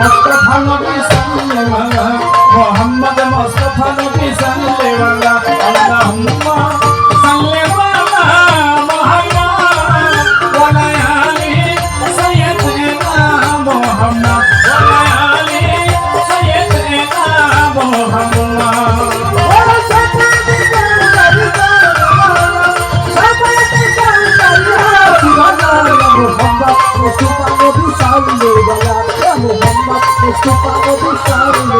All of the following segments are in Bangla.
মুস্তফা নবী সাল্লাল্লাহু মোহাম্মদ মুস্তফা নবী সাল্লাল্লাহু আল্লাহুম্মা Mustafa Nabi Sallallahu Alaihi Wasallam Desculpa, vou pensar em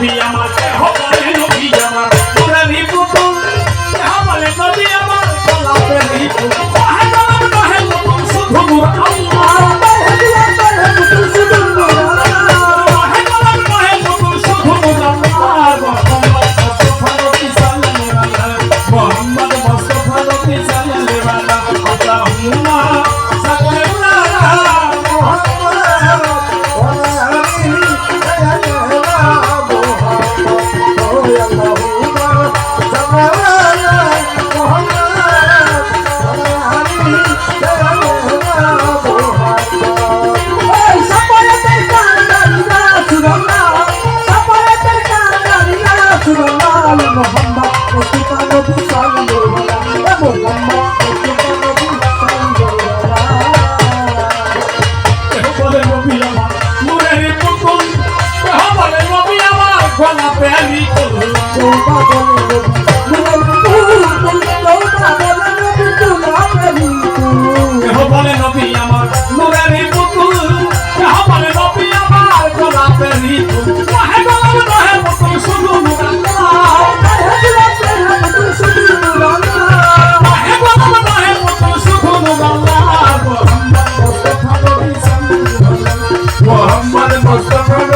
be a man. Hold. Mustafa